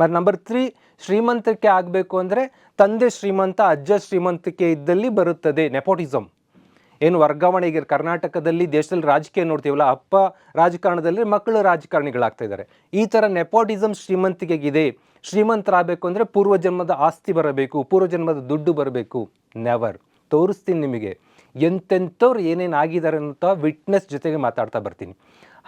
ಮತ್ತು number three ಶ್ರೀಮಂತಕ್ಕೆ ಆಗಬೇಕು ಅಂದರೆ ತಂದೆ ಶ್ರೀಮಂತ, ಅಜ್ಜ ಶ್ರೀಮಂತಿಕೆ ಇದ್ದಲ್ಲಿ ಬರುತ್ತದೆ ನೆಪೋಟಿಸಮ್ ಏನು ವರ್ಗಾವಣೆಗೆ ಕರ್ನಾಟಕದಲ್ಲಿ ದೇಶದಲ್ಲಿ ರಾಜಕೀಯ ನೋಡ್ತೀವಲ್ಲ, ಅಪ್ಪ ರಾಜಕಾರಣದಲ್ಲಿ ಮಕ್ಕಳು ರಾಜಕಾರಣಿಗಳಾಗ್ತಾ ಇದ್ದಾರೆ. ಈ ಥರ ನೆಪೋಟಿಸಮ್ ಶ್ರೀಮಂತಿಕೆಗಿದೆ ಶ್ರೀಮಂತರಾಗಬೇಕು ಅಂದರೆ ಪೂರ್ವಜನ್ಮದ ಆಸ್ತಿ ಬರಬೇಕು, ಪೂರ್ವಜನ್ಮದ ದುಡ್ಡು ಬರಬೇಕು. ನೆವರ್ ತೋರಿಸ್ತೀನಿ ನಿಮಗೆ. ಎಂತೆಂಥವ್ರು ಏನೇನು ಆಗಿದ್ದಾರೆ ಅಂತ ವಿಟ್ನೆಸ್ ಜೊತೆಗೆ ಮಾತಾಡ್ತಾ ಬರ್ತೀನಿ.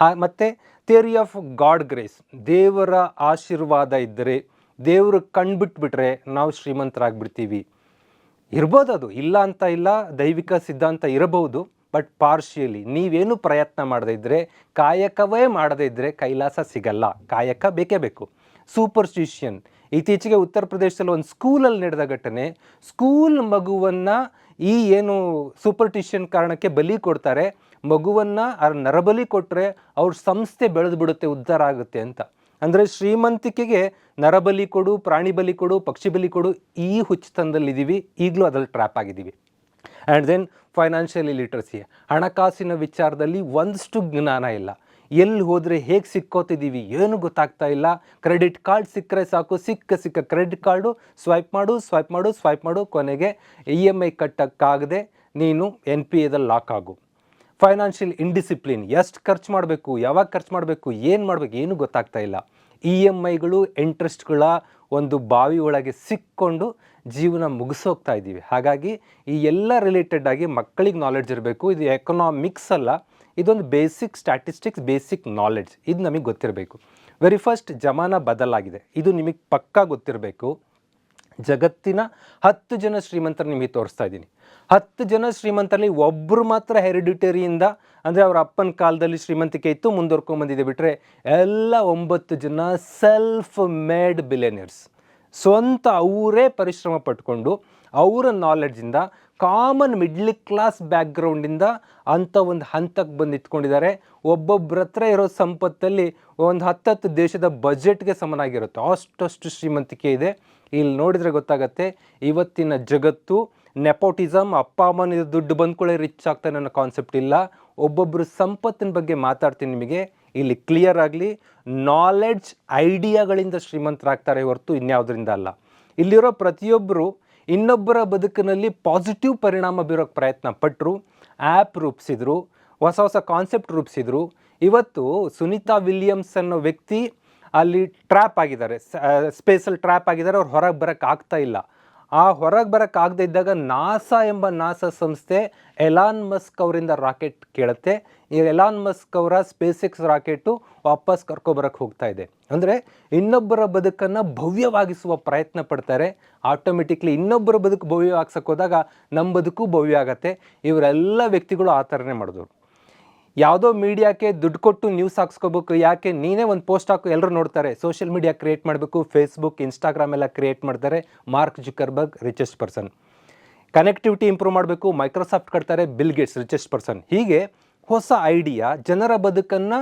ಮತ್ತು ಥಿಯರಿ ಆಫ್ ಗಾಡ್ ಗ್ರೇಸ್ ದೇವರ ಆಶೀರ್ವಾದ ಇದ್ದರೆ, ದೇವರು ಕಣ್ಬಿಟ್ಬಿಟ್ರೆ ನಾವು ಶ್ರೀಮಂತರಾಗ್ಬಿಡ್ತೀವಿ. ಇರ್ಬೋದು ಅದು, ಇಲ್ಲ ಅಂತ ಇಲ್ಲ, ದೈವಿಕ ಸಿದ್ಧಾಂತ ಇರಬಹುದು ಬಟ್ ಪಾರ್ಶಿಯಲಿ ನೀವೇನು ಪ್ರಯತ್ನ ಮಾಡದೇ ಇದ್ದರೆ ಕಾಯಕವೇ ಮಾಡದೇ ಇದ್ದರೆ ಕೈಲಾಸ ಸಿಗಲ್ಲ. ಕಾಯಕ ಬೇಕೇ ಬೇಕು. ಸೂಪರ್ಸ್ಟಿಷಿಯನ್ ಇತ್ತೀಚೆಗೆ ಉತ್ತರ ಪ್ರದೇಶದಲ್ಲಿ ಒಂದು ಸ್ಕೂಲಲ್ಲಿ ನಡೆದ ಘಟನೆ. ಸ್ಕೂಲ್ ಮಗುವನ್ನು ಈ ಏನು ಸೂಪರ್ಟಿಷನ್ ಕಾರಣಕ್ಕೆ ಬಲಿ ಕೊಡ್ತಾರೆ, ಮಗುವನ್ನು ನರಬಲಿ ಕೊಟ್ಟರೆ ಅವ್ರ ಸಂಸ್ಥೆ ಬೆಳೆದು ಬಿಡುತ್ತೆ, ಉದ್ಧಾರ ಆಗುತ್ತೆ ಅಂತ. ಅಂದರೆ ಶ್ರೀಮಂತಿಕೆಗೆ ನರಬಲಿ ಕೊಡು, ಪ್ರಾಣಿ ಬಲಿ ಕೊಡು, ಪಕ್ಷಿ ಬಲಿ ಕೊಡು, ಈ ಹುಚ್ಚತನದಲ್ಲಿದ್ದೀವಿ ಈಗಲೂ ಅದರಲ್ಲಿ ಟ್ರ್ಯಾಪ್ ಆಗಿದ್ದೀವಿ ಆ್ಯಂಡ್ ದೆನ್ ಫೈನಾನ್ಷಿಯಲ್ ಲಿಟ್ರಸಿ ಹಣಕಾಸಿನ ವಿಚಾರದಲ್ಲಿ ಒಂದಷ್ಟು ಜ್ಞಾನ ಇಲ್ಲ. ಎಲ್ಲಿ ಹೋದರೆ ಹೇಗೆ ಸಿಕ್ಕೋತಿದ್ದೀವಿ ಏನು ಗೊತ್ತಾಗ್ತಾ ಇಲ್ಲ. ಕ್ರೆಡಿಟ್ ಕಾರ್ಡ್ ಸಿಕ್ಕರೆ ಸಾಕು, ಸಿಕ್ಕ ಸಿಕ್ಕ ಕ್ರೆಡಿಟ್ ಕಾರ್ಡು ಸ್ವೈಪ್ ಮಾಡು ಸ್ವೈಪ್ ಮಾಡು ಸ್ವೈಪ್ ಮಾಡು, ಕೊನೆಗೆ ಇ ಎಂ ಐ ಕಟ್ಟೋಕ್ಕಾಗದೆ ನೀನು ಎನ್ ಪಿ ಎದಲ್ಲಿ ಲಾಕ್ ಆಗು. ಫೈನಾನ್ಷಿಯಲ್ ಇಂಡಿಸಿಪ್ಲಿನ್ ಎಷ್ಟು ಖರ್ಚು ಮಾಡಬೇಕು, ಯಾವಾಗ ಖರ್ಚು ಮಾಡಬೇಕು, ಏನು ಮಾಡಬೇಕು, ಏನು ಗೊತ್ತಾಗ್ತಾ ಇಲ್ಲ. ಇ ಎಂ ಐಗಳು ಇಂಟ್ರೆಸ್ಟ್ಗಳ ಒಂದು ಬಾವಿ ಒಳಗೆ ಸಿಕ್ಕೊಂಡು ಜೀವನ ಮುಗಿಸೋಗ್ತಾ ಇದ್ದೀವಿ ಹಾಗಾಗಿ ಈ ಎಲ್ಲ ರಿಲೇಟೆಡ್ ಆಗಿ ಮಕ್ಕಳಿಗೆ ನಾಲೆಡ್ಜ್ ಇರಬೇಕು. ಇದು ಎಕನಾಮಿಕ್ಸ್ ಅಲ್ಲ. ಇದೊಂದು ಬೇಸಿಕ್ ಸ್ಟ್ಯಾಟಿಸ್ಟಿಕ್ಸ್ ಬೇಸಿಕ್ ನಾಲೆಡ್ಜ್ ಇದು ನಮಗೆ ಗೊತ್ತಿರಬೇಕು. ವೆರಿ ಫಸ್ಟ್ ಜಮಾನ ಬದಲಾಗಿದೆ. ಇದು ನಿಮಗೆ ಪಕ್ಕಾ ಗೊತ್ತಿರಬೇಕು. ಜಗತ್ತಿನ ಹತ್ತು ಜನ ಶ್ರೀಮಂತರು ನಿಮಗೆ ತೋರಿಸ್ತಾ ಇದ್ದೀನಿ. ಹತ್ತು ಜನ ಶ್ರೀಮಂತರಲ್ಲಿ ಒಬ್ಬರು ಮಾತ್ರ ಹೆರಿಡಿಟರಿಯಿಂದ, ಅಂದರೆ ಅವರ ಅಪ್ಪನ ಕಾಲದಲ್ಲಿ ಶ್ರೀಮಂತಿಕೆ ಇತ್ತು ಮುಂದುವರ್ಕೊಂಬಂದಿದೆ ಬಿಟ್ಟರೆ ಎಲ್ಲ ಒಂಬತ್ತು ಜನ ಸೆಲ್ಫ್ ಮೇಡ್ ಬಿಲಿಯನಿಯರ್ಸ್ ಸ್ವಂತ ಅವರೇ ಪರಿಶ್ರಮ ಪಟ್ಕೊಂಡು ಅವರ ನಾಲೆಡ್ಜಿಂದ ಕಾಮನ್ ಮಿಡ್ಲ್ ಕ್ಲಾಸ್ ಬ್ಯಾಕ್ಗ್ರೌಂಡಿಂದ ಅಂಥ ಒಂದು ಹಂತಕ್ಕೆ ಬಂದು ಇಟ್ಕೊಂಡಿದ್ದಾರೆ. ಒಬ್ಬೊಬ್ಬರ ಹತ್ರ ಇರೋ ಸಂಪತ್ತಲ್ಲಿ ಒಂದು ಹತ್ತತ್ತು ದೇಶದ ಬಜೆಟ್ಗೆ ಸಮನಾಗಿರುತ್ತೆ. ಅಷ್ಟಷ್ಟು ಶ್ರೀಮಂತಿಕೆ ಇದೆ. ಇಲ್ಲಿ ನೋಡಿದರೆ ಗೊತ್ತಾಗತ್ತೆ, ಇವತ್ತಿನ ಜಗತ್ತು ನೆಪೋಟಿಸಮ್ ಅಪ್ಪ ಅಮ್ಮನ ದುಡ್ಡು ಬಂದ್ಕೊಳ್ಳೆ ರಿಚ್ ಆಗ್ತಾನೆ ಅನ್ನೋ ಕಾನ್ಸೆಪ್ಟ್ ಇಲ್ಲ. ಒಬ್ಬೊಬ್ಬರು ಸಂಪತ್ತಿನ ಬಗ್ಗೆ ಮಾತಾಡ್ತೀನಿ ನಿಮಗೆ. ಇಲ್ಲಿ ಕ್ಲಿಯರ್ ಆಗಲಿ ನಾಲೆಡ್ಜ್ ಐಡಿಯಾಗಳಿಂದ ಶ್ರೀಮಂತರಾಗ್ತಾರೆ ಹೊರತು ಇನ್ಯಾವುದರಿಂದ ಅಲ್ಲ. ಇಲ್ಲಿರೋ ಪ್ರತಿಯೊಬ್ಬರು ಇನ್ನೊಬ್ಬರ ಬದುಕಿನಲ್ಲಿ ಪಾಸಿಟಿವ್ ಪರಿಣಾಮ ಬೀರೋಕ್ಕೆ ಪ್ರಯತ್ನ ಪಟ್ಟರು ಆ್ಯಪ್ ರೂಪಿಸಿದ್ರು, ಹೊಸ ಹೊಸ ಕಾನ್ಸೆಪ್ಟ್ ರೂಪಿಸಿದ್ರು. ಇವತ್ತು ಸುನೀತಾ ವಿಲಿಯಮ್ಸ್ ಅನ್ನೋ ವ್ಯಕ್ತಿ ಅಲ್ಲಿ ಟ್ರ್ಯಾಪ್ ಆಗಿದ್ದಾರೆ. ಸ್ಪೇಸಲ್ಲಿ ಟ್ರ್ಯಾಪ್ ಆಗಿದ್ದಾರೆ, ಅವ್ರು ಹೊರಗೆ ಬರೋಕ್ಕಾಗ್ತಾ ಇಲ್ಲ. ಆ ಹೊರಗೆ ಬರೋಕ್ಕೆ ಆಗದೆ ಇದ್ದಾಗ ನಾಸಾ ಎಂಬ ನಾಸಾ ಸಂಸ್ಥೆ ಎಲಾನ್ ಮಸ್ಕ್ ಅವರಿಂದ ರಾಕೆಟ್ ಕೇಳುತ್ತೆ. ಈ ಎಲಾನ್ ಮಸ್ಕ್ ಅವರ ಸ್ಪೇಸ್ ಎಕ್ಸ್ ರಾಕೆಟು ವಾಪಸ್ ಕರ್ಕೊಬರಕ್ಕೆ ಹೋಗ್ತಾ ಇದೆ. ಅಂದರೆ ಇನ್ನೊಬ್ಬರ ಬದುಕನ್ನು ಭವ್ಯವಾಗಿಸುವ ಪ್ರಯತ್ನ ಪಡ್ತಾರೆ. ಆಟೋಮೆಟಿಕ್ಲಿ ಇನ್ನೊಬ್ಬರ ಬದುಕು ಭವ್ಯವಾಗಿಸಕ್ಕೆ ಹೋದಾಗ ನಮ್ಮ ಬದುಕು ಭವ್ಯ ಆಗತ್ತೆ. ಇವರೆಲ್ಲ ವ್ಯಕ್ತಿಗಳು ಆ ಥರನೇ ಮಾಡಿದವರು. ಯಾವುದೋ ಮೀಡಿಯಾಕ್ಕೆ ದುಡ್ಡು ಕೊಟ್ಟು ನ್ಯೂಸ್ ಹಾಕ್ಸ್ಕೋಬೇಕು, ಯಾಕೆ ನೀನೇ ಒಂದು ಪೋಸ್ಟ್ ಹಾಕು ಎಲ್ಲರೂ ನೋಡ್ತಾರೆ. ಸೋಷಿಯಲ್ ಮೀಡಿಯಾ ಕ್ರಿಯೇಟ್ ಮಾಡಬೇಕು ಫೇಸ್ಬುಕ್ ಇನ್ಸ್ಟಾಗ್ರಾಮ್ ಎಲ್ಲ ಕ್ರಿಯೇಟ್ ಮಾಡ್ತಾರೆ. Mark Zuckerberg richest person connectivity improve ಮಾಡಬೇಕು ಮೈಕ್ರೋಸಾಫ್ಟ್ ಕಟ್ತಾರೆ ಬಿಲ್ ಗೇಟ್ಸ್ ರಿಚೆಸ್ಟ್ ಪರ್ಸನ್ ಹೀಗೆ ಹೊಸ ಐಡಿಯಾ ಜನರ ಬದುಕನ್ನು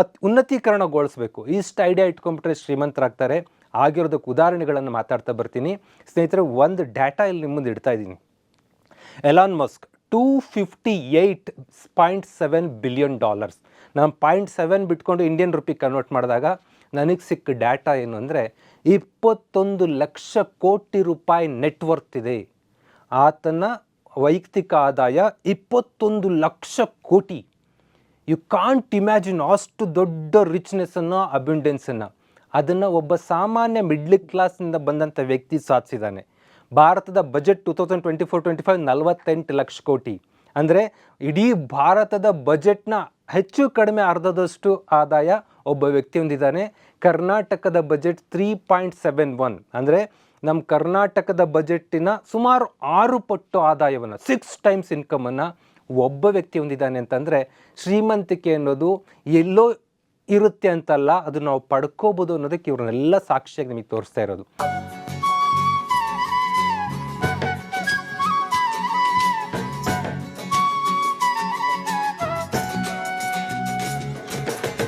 ಅತ್, ಉನ್ನತೀಕರಣಗೊಳಿಸಬೇಕು. ಇಷ್ಟು ಐಡಿಯಾ ಇಟ್ಕೊಂಡ್ಬಿಟ್ರೆ ಶ್ರೀಮಂತರಾಗ್ತಾರೆ. ಆಗಿರೋದಕ್ಕೆ ಉದಾಹರಣೆಗಳನ್ನು ಮಾತಾಡ್ತಾ ಬರ್ತೀನಿ. ಸ್ನೇಹಿತರೆ, ಒಂದು ಡೇಟಾ ಇಲ್ಲಿ ನಿಮ್ಮ ಮುಂದೆ ಇಡ್ತಾ ಇದ್ದೀನಿ. Elon Musk two fifty eight point seven billion dollars ನಾನು ಪಾಯಿಂಟ್ ಸೆವೆನ್ ಬಿಟ್ಕೊಂಡು ಇಂಡಿಯನ್ ರುಪಿ ಕನ್ವರ್ಟ್ ಮಾಡಿದಾಗ ನನಗೆ ಸಿಕ್ಕ ಡೇಟಾ ಏನು ಅಂದರೆ ಇಪ್ಪತ್ತೊಂದು ಲಕ್ಷ ಕೋಟಿ ರೂಪಾಯಿ ನೆಟ್ವರ್ತ್ ಇದೆ. ಆತನ ವೈಯಕ್ತಿಕ ಆದಾಯ ಇಪ್ಪತ್ತೊಂದು ಲಕ್ಷ ಕೋಟಿ. ಯು ಕಾಂಟ್ ಇಮ್ಯಾಜಿನ್ ಅಷ್ಟು ದೊಡ್ಡ ರಿಚ್ನೆಸ್ಸನ್ನು ಅಬಿಂಡೆನ್ಸನ್ನು ಅದನ್ನು ಒಬ್ಬ ಸಾಮಾನ್ಯ ಮಿಡ್ಲ್ ಕ್ಲಾಸ್ನಿಂದ ಬಂದಂಥ ವ್ಯಕ್ತಿ ಸಾಧಿಸಿದ್ದಾನೆ ಭಾರತದ budget two thousand twenty four twenty five ನಲವತ್ತೆಂಟು ಲಕ್ಷ ಕೋಟಿ. ಅಂದರೆ ಇಡೀ ಭಾರತದ ಬಜೆಟ್ನ ಹೆಚ್ಚು ಕಡಿಮೆ ಅರ್ಧದಷ್ಟು ಆದಾಯ ಒಬ್ಬ ವ್ಯಕ್ತಿ ಹೊಂದಿದ್ದಾನೆ. ಕರ್ನಾಟಕದ budget three point seven one ಅಂದರೆ ನಮ್ಮ ಕರ್ನಾಟಕದ ಬಜೆಟ್ಟಿನ ಸುಮಾರು ಆರು ಪಟ್ಟು ಆದಾಯವನ್ನು ಸಿಕ್ಸ್ ಟೈಮ್ಸ್ ಇನ್ಕಮನ್ನು ಒಬ್ಬ ವ್ಯಕ್ತಿ ಹೊಂದಿದ್ದಾನೆ ಅಂತಂದರೆ ಶ್ರೀಮಂತಿಕೆ ಅನ್ನೋದು ಎಲ್ಲೋ ಇರುತ್ತೆ ಅಂತಲ್ಲ ಅದು ನಾವು ಪಡ್ಕೋಬೋದು ಅನ್ನೋದಕ್ಕೆ ಇವ್ರನ್ನೆಲ್ಲ ಸಾಕ್ಷಿಯಾಗಿ ನಿಮಗೆ ತೋರಿಸ್ತಾ ಇರೋದು.